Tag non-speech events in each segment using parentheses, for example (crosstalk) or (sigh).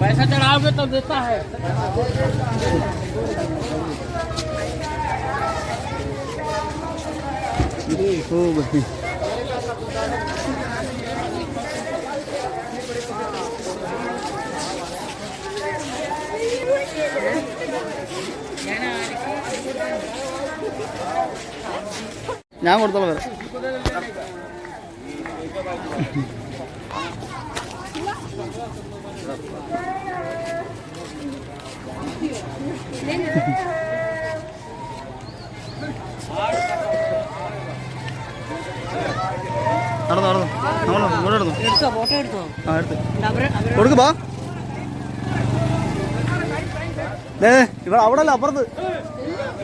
पैसा चढ़ाओगे तो देता है ഞാൻ കൊടുത്തോളാം വരാം നടന്നു നടന്നു. നമ്മൾ ഇങ്ങോട്ട് നടന്നു. ആ എടുത്ത്. കൊടുക്ക് ബാ. ദേ ഇവിടെ അവിടെ അല്ല അപ്പുറത്ത്.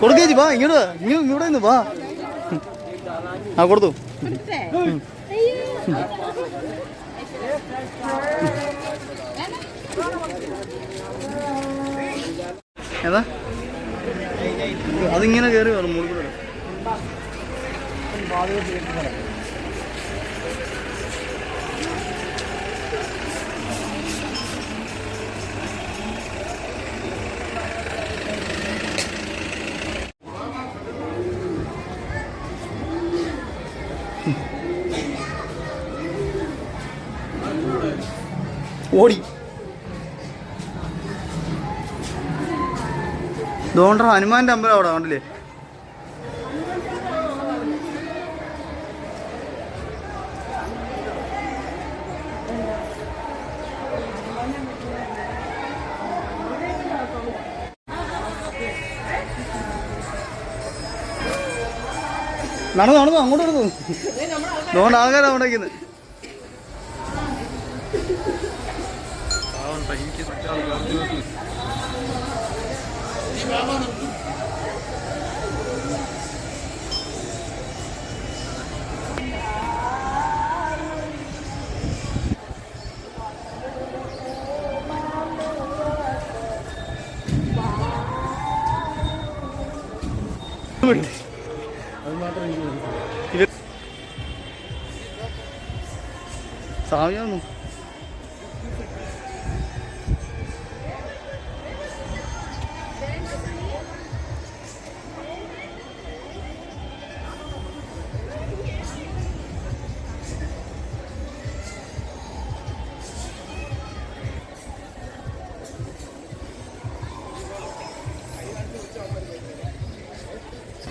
കൊടുക്കേച്ചി വാ ഇങ്ങോട്ട് വാ. ഇങ്ങ് ഇവിടെ നിന്ന് വാ. ആ കൊടുത്തേ. ഏതാ? അതിങ്ങനെ കയറി വരും മുകളിൽ കൂടെ ഓടി. ഇതുകൊണ്ടാ ഹനുമാന്റെ അമ്പലം അവിടെ കണ്ടില്ലേ? നടന്നു നടന്നു അങ്ങോട്ട് നടന്നു. അതുകൊണ്ട് ആൾക്കാർ അവിടെ നിൽക്കുന്നത് സാമ്യാന്നു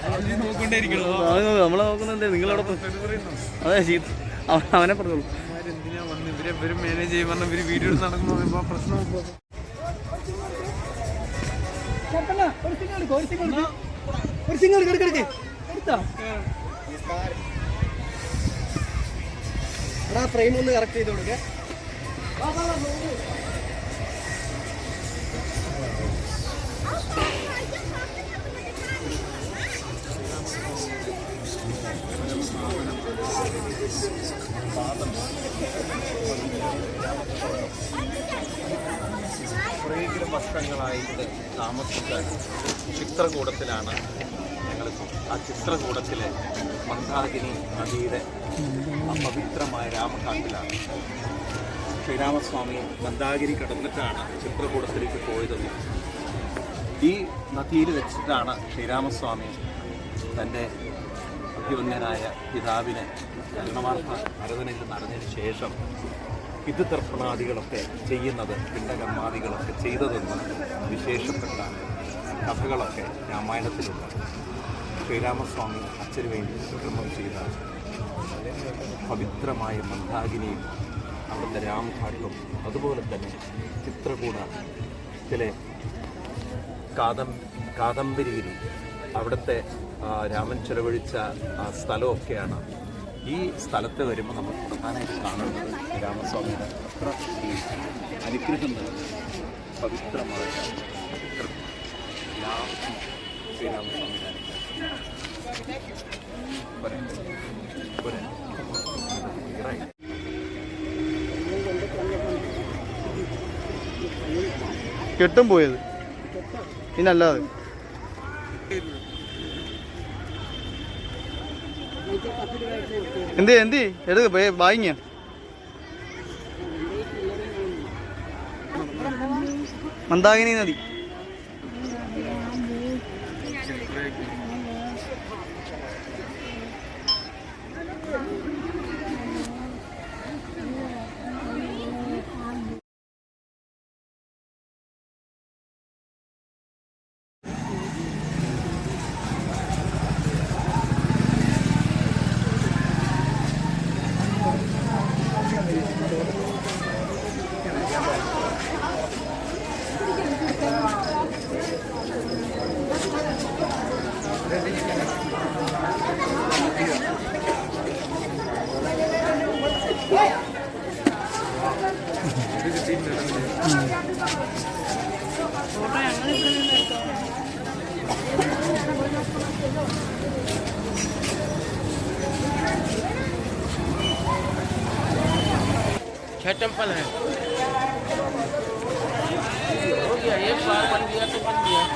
നമ്മളെ നോക്കുന്നുണ്ട് നിങ്ങളവിടെ അതെ അവ- അവനെ പറഞ്ഞോളൂ. എന്തിനാ വന്ന്? ഇവരെ ഇവർ മാനേജ് ചെയ്യാൻ പറഞ്ഞ ഇവർ വീഡിയോ നടക്കുന്നു പ്രശ്നം ഒരു സിംഗിൾ കിടക്കിടക്ക് എടുത്താ? ഫ്രെയിം ഒന്ന് കറക്റ്റ് ചെയ്ത് കൊടുക്കേ. താമസിച്ച ചിത്രകൂടത്തിലാണ് ഞങ്ങൾ ആ ചിത്രകൂടത്തിലെ മന്ദാകിനി നദിയുടെ ആ പവിത്രമായ രാമഘാട്ടിലാണ് ശ്രീരാമസ്വാമി മന്ദാകിനി കടന്നിട്ടാണ് ചിത്രകൂടത്തിലേക്ക് പോയതെന്നും ഈ നദിയിൽ വെച്ചിട്ടാണ് ശ്രീരാമസ്വാമി തന്റെ അഭിമന്യനായ പിതാവിനെ മരണവാർത്ത അരവനയിൽ നടന്നതിന് ശേഷം പിതൃതർപ്പണാദികളൊക്കെ ചെയ്യുന്നത് പിണ്ടകർമാദികളൊക്കെ ചെയ്തതെന്ന് വിശേഷപ്പെട്ട കഥകളൊക്കെ രാമായണത്തിലുണ്ട്. ശ്രീരാമസ്വാമി അച്ഛന് വേണ്ടി വിക്രമം ചെയ്ത പവിത്രമായ മന്ദാകിനിയും അവിടുത്തെ രാംഘാട്ടും അതുപോലെ തന്നെ ചിത്രകൂടത്തിലെ കാദം കാദംബരിയിൽ അവിടുത്തെ രാമൻ ചെലവഴിച്ച സ്ഥലമൊക്കെയാണ് ഈ സ്ഥലത്ത് വരുമ്പോൾ നമ്മൾ പ്രധാനമായിട്ട് കാണുന്നത് രാമസ്വാമിയുടെ അത്ര അനുഗ്രഹം പവിത്രമായ. കെട്ടും പോയത് പിന്നല്ലാതെ എന്ത് എന്ത് എടുക്ക വാങ്ങിയ മന്ദാകിനി നദി. छह टेंपल है। हो गया एक बार बन गया तो बन गया।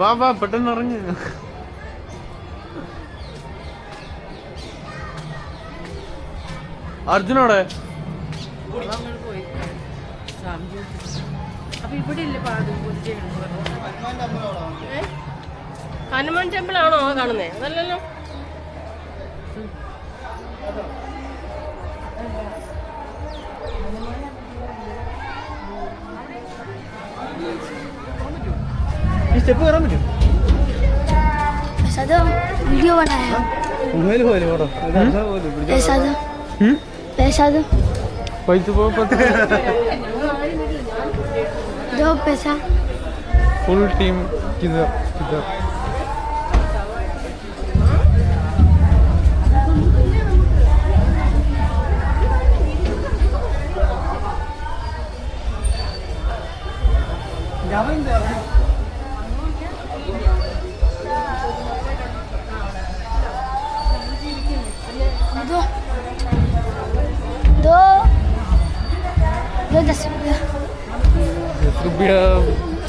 വാ വാ പെട്ടെന്ന് ഇറങ്ങ്. അർജുനോടെ? അപ്പൊ ഇവിടെ ഇല്ല പാട് ഹനുമാൻ ടെമ്പിൾ ആണോ കാണുന്നേ അതല്ലല്ലോ ഈ സ്റ്റെപ്പ് കയറാൻ പറ്റും ऐसा तो वीडियो बनाया മൊബൈൽ പോലെ ഫോട്ടോ ऐसा तो पैसा दो പൈസ പോ दो पैसा ഫുൾ ടീം കിതർ കിതർ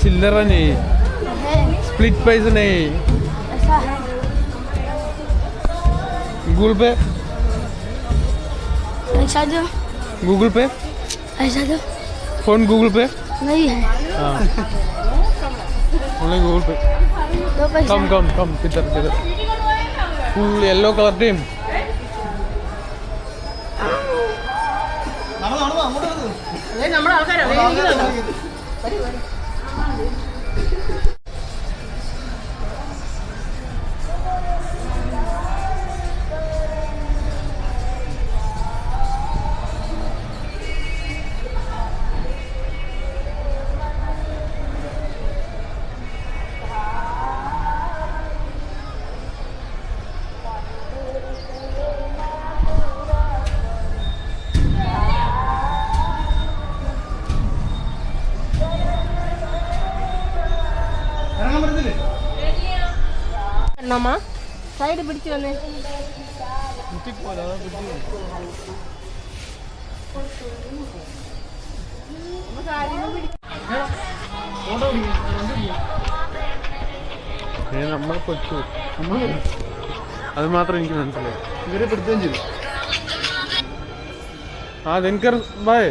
चिल्लर नहीं स्प्लिट पैसे नहीं गूगल पे ऐसा दो गूगल पे ऐसा दो फ़ोन गूगल पे नहीं है। Online Google pay come come come കിതർ കിതർ ഫുൾ യെല്ലോ കളർ ടീം നമ്മൾ ആൾക്കാരാണ് ഇടണോമ്മ സൈഡ് പിടിച്ചു വന്നേ. നമ്മൾ അത് മാത്രം എനിക്ക് മനസ്സിലായി. ഇവരെ പിടുത്തം ചെയ്തു. ആ ദിനകർ ബായ്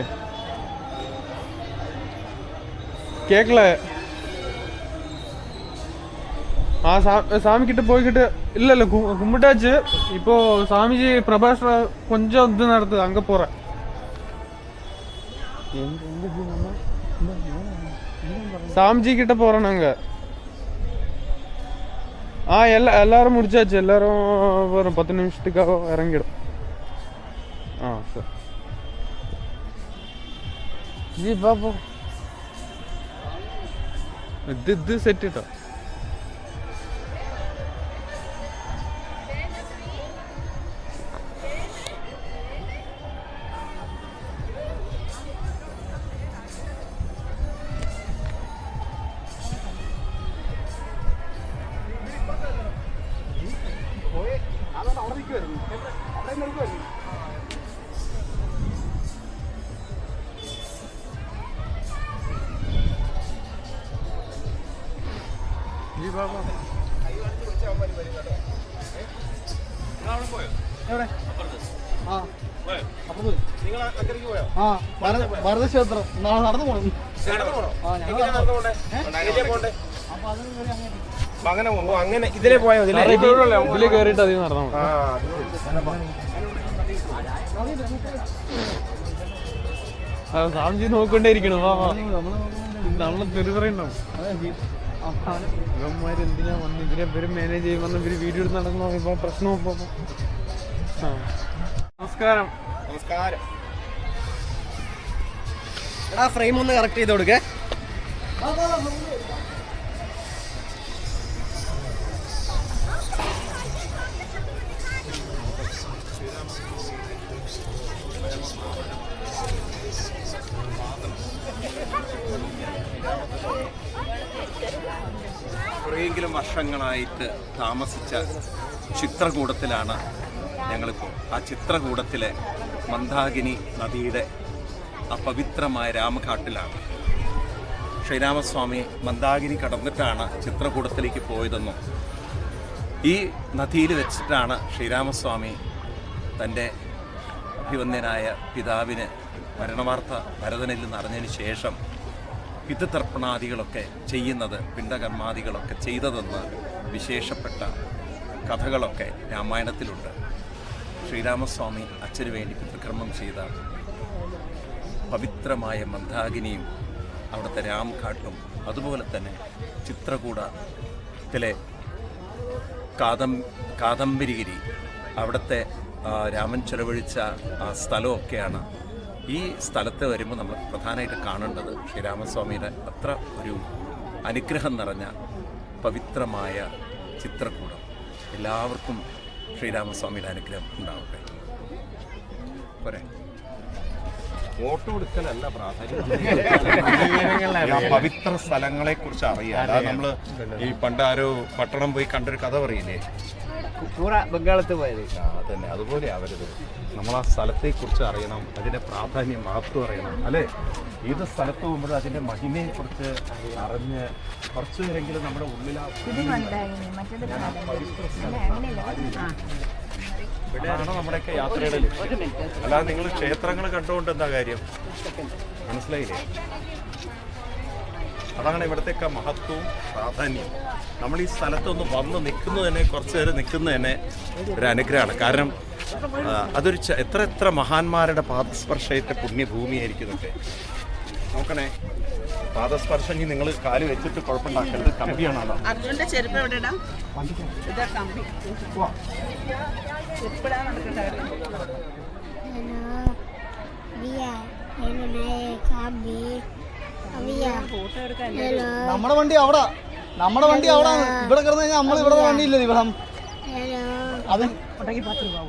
കേക്കല கொஞ்சம் இது நடத்துது அங்க போறேன் எங்க எங்க இது நம்ம? இந்த, இந்த, இந்த பாருங்க. சாமிஜி கிட்ட போறோம் நாங்க ஆ எல்லா எல்லாரும் முடிச்சாச்சு எல்லாரும் ஒரு பத்து நிமிஷத்துக்காக இறங்கிடும் ஆ சார் ஜி பாப்போம் ഇത് ഇത് സെറ്റ് ജി ബാബാ ആ അപ്പുറത്ത് പോയോ ആ ക്ഷേത്രം നാളെ നടന്നു പോകണം ആ ഞങ്ങൾ അപ്പൊ അതിന് അങ്ങോട്ട് അങ്ങനെ അങ്ങനെ ഇതിലേ പോയാൽ? ഇതിൽ കയറിയിട്ട് അധികം ആ, സ്വാമിജി നോക്കൊണ്ടേ ഇരിക്കണം വാ വാ. നമ്മൾ ആ, ആ, എന്തിനാ വന്ന് ഇവരെ ഇവർ മാനേജ് ചെയ്യും? വന്ന് ഇവർ വീഡിയോ എടുത്ത് നടക്കണോ ഇപ്പൊ പ്രശ്നം ഇപ്പൊ നമസ്കാരം. നമസ്കാരം. എടാ ഫ്രെയിം ഒന്ന് കറക്റ്റ് ചെയ്ത് കൊടുക്കേ. കുറേയെങ്കിലും വർഷങ്ങളായിട്ട് താമസിച്ച ചിത്രകൂടത്തിലാണ് ഞങ്ങളിപ്പോൾ. ആ ചിത്രകൂടത്തിലെ മന്ദാകിനി നദിയുടെ ആ പവിത്രമായ രാമഘാട്ടിലാണ്. ശ്രീരാമസ്വാമി മന്ദാകിനി കടന്നിട്ടാണ് ചിത്രകൂടത്തിലേക്ക് പോയതെന്നും ഈ നദിയിൽ വെച്ചിട്ടാണ് ശ്രീരാമസ്വാമി തന്റെ അഭിവന്യനായ പിതാവിന് മരണവാർത്ത ഭരതനിൽ നിന്ന് അറിഞ്ഞതിന് ശേഷം പിതൃതർപ്പണാദികളൊക്കെ ചെയ്യുന്നത് പിണ്ടകർമാദികളൊക്കെ ചെയ്തതെന്ന് വിശേഷപ്പെട്ട കഥകളൊക്കെ രാമായണത്തിലുണ്ട്. ശ്രീരാമസ്വാമി അച്ഛന് വേണ്ടി പിതൃകർമ്മം ചെയ്ത പവിത്രമായ മന്ദാകിനിയും അവിടുത്തെ രാംഘാട്ടും അതുപോലെ തന്നെ ചിത്രകൂടത്തിലെ കാദം കാദംബരിഗിരി അവിടുത്തെ രാമൻ ചെലവഴിച്ച ആ സ്ഥലമൊക്കെയാണ് ഈ സ്ഥലത്ത് വരുമ്പോൾ നമ്മൾ പ്രധാനമായിട്ട് കാണേണ്ടത് ശ്രീരാമസ്വാമിയുടെ അത്ര ഒരു അനുഗ്രഹം നിറഞ്ഞ പവിത്രമായ ചിത്രകൂടം. എല്ലാവർക്കും ശ്രീരാമസ്വാമിയുടെ അനുഗ്രഹം ഉണ്ടാവട്ടെ. പോരെ. ഫോട്ടോ എടുക്കലല്ല പ്രാധാന്യം. (laughs) പവിത്ര സ്ഥലങ്ങളെ കുറിച്ച് അറിയാം അല്ലാതെ നമ്മൾ ഈ പണ്ട് ആരോ പട്ടണം പോയി കണ്ടൊരു കഥ പറയില്ലേ? ബംഗാളത്ത് പോയത്. ആ, അതന്നെ. അതുപോലെ ആവരുത് നമ്മൾ ആ സ്ഥലത്തെക്കുറിച്ച് അറിയണം അതിന്റെ പ്രാധാന്യം മഹത്വം അറിയണം അല്ലേ? ഏത് സ്ഥലത്ത് പോകുമ്പോഴും അതിന്റെ മഹിമയെ കുറിച്ച് അറിഞ്ഞ് കുറച്ചു നേരെങ്കിലും നമ്മുടെ ഉള്ളിൽ ആ ഇവിടെയാണ് നമ്മുടെയൊക്കെ യാത്രയുടെ ലക്ഷ്യം? അല്ലാതെ നിങ്ങൾ ക്ഷേത്രങ്ങൾ കണ്ടുകൊണ്ട് എന്താ കാര്യം? മനസ്സിലായില്ലേ? അതാണ് ഇവിടത്തെയൊക്കെ മഹത്വവും പ്രാധാന്യവും. നമ്മൾ ഈ സ്ഥലത്തൊന്ന് വന്ന് നിൽക്കുന്നത് തന്നെ കുറച്ച് നേരം നിൽക്കുന്നത് തന്നെ ഒരു അനുഗ്രഹമാണ്. കാരണം അതൊരു എത്ര എത്ര മഹാന്മാരുടെ പാദസ്പർശയത്തെ പുണ്യഭൂമിയായിരിക്കും ഇതൊക്കെ. നോക്കണേ പാദസ്പർശം ഇനി നിങ്ങൾ കാൽ വെച്ചിട്ട് കുഴപ്പമുണ്ടാക്കരുത്. കമ്പിയാണല്ലോ അർജുന്റെ ചെരുപ്പ് ഇതാ കമ്പി. ചെരുപ്പിടാൻ നമ്മുടെ വണ്ടി അവിടെ. നമ്മുടെ വണ്ടി അവിടെ ഇവിടെ കിടന്നു കഴിഞ്ഞാൽ നമ്മൾ ഇവിടെ വണ്ടി ഇല്ല ഇവിടെ Hello. അത് ഉണ്ടെങ്കിൽ പത്ത് രൂപ.